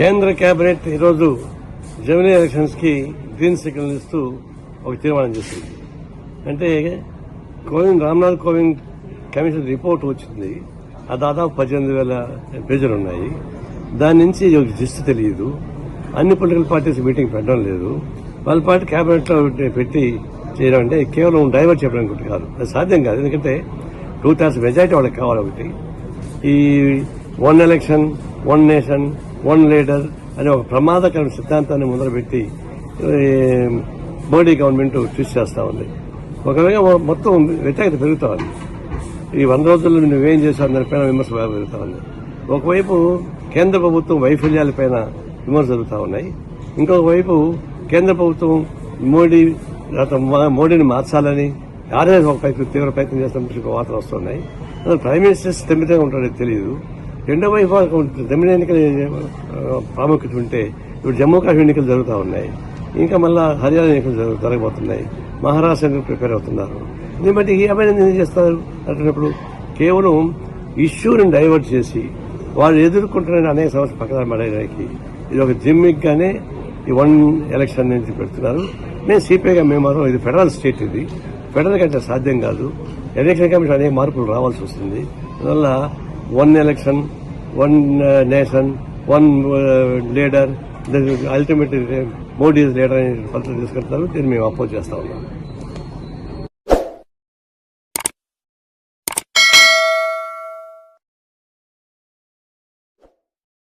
కేంద్ర కేబినెట్ ఈరోజు జమినీ ఎలక్షన్స్కి గ్రీన్ సిగ్నల్ ఇస్తూ ఒక తీర్మానం చేసింది. అంటే కోవింద్ రామ్నాథ్ కోవింద్ కమిషన్ రిపోర్ట్ వచ్చింది. ఆ దాదాపు పద్దెనిమిది వేల పేజీలు ఉన్నాయి. దాని నుంచి ఒక జిస్ట్ తెలియదు. అన్ని పొలిటికల్ పార్టీస్ మీటింగ్ పెట్టడం లేదు. వాళ్ళ పార్టీ కేబినెట్ పెట్టి చేయడం అంటే కేవలం డైవర్ట్ చెప్పడం ఒకటి కాదు. అది సాధ్యం కాదు. ఎందుకంటే టూ థర్డ్స్ మెజారిటీ వాళ్ళకి కావాలి ఒకటి. ఈ one election one nation one leader అనే ఒక ప్రమాదకరమైన సిద్ధాంతాన్ని మొదలుపెట్టి మోడీ గవర్నమెంట్ చూసి చేస్తూ ఉంది. ఒకవేళ మొత్తం వ్యతిరేకత పెరుగుతూ ఉంది. ఈ వంద రోజుల్లో నువ్వేం చేశావు దానిపైన విమర్శ బాగా ఉంది ఒకవైపు కేంద్ర ప్రభుత్వం వైఫల్యాలపైన విమర్శ జరుగుతూ ఉన్నాయి. ఇంకొక వైపు కేంద్ర ప్రభుత్వం మోడీ మోడీని మార్చాలని ఆర్ఎస్ ఒక ప్రయత్నం తీవ్ర ప్రయత్నం చేస్తున్నట్టు వార్తలు వస్తున్నాయి. ప్రైమ్ మినిస్టర్ స్థిమితంగా ఉంటాడో తెలియదు. రెండో వైపు జమిన ఎన్నికల ప్రాముఖ్యత ఉంటే ఇప్పుడు జమ్మూ కాశ్మీర్ ఎన్నికలు జరుగుతూ ఉన్నాయి. ఇంకా మళ్ళీ హర్యానా ఎన్నికలు జరగబోతున్నాయి. మహారాష్ట్ర ఎన్నికలు ప్రిపేర్ అవుతున్నారు. దీన్ని బట్టి ఈ అభివృద్ధి ఏం చేస్తారు? అంటున్నప్పుడు కేవలం ఇష్యూని డైవర్ట్ చేసి వాళ్ళు ఎదుర్కొంటున్న అనేక సమస్యలు పక్కన పడేయడానికి ఇది ఒక జిమ్మిక్గానే ఈ వన్ ఎలక్షన్ నుంచి పెడుతున్నారు. మేము సిపిఐగా మేము ఇది ఫెడరల్ స్టేట్ ఇది. ఫెడరల్ కంటే సాధ్యం కాదు. ఎలక్షన్ కమిషన్ అనేక మార్పులు రావాల్సి వస్తుంది. అందువల్ల one election one nation one leader ultimate Modi leader అనే పద్ధతి తీసుకెళ్తున్నారు దీన్ని మేము అపోజ్ చేస్తా ఉన్నాం.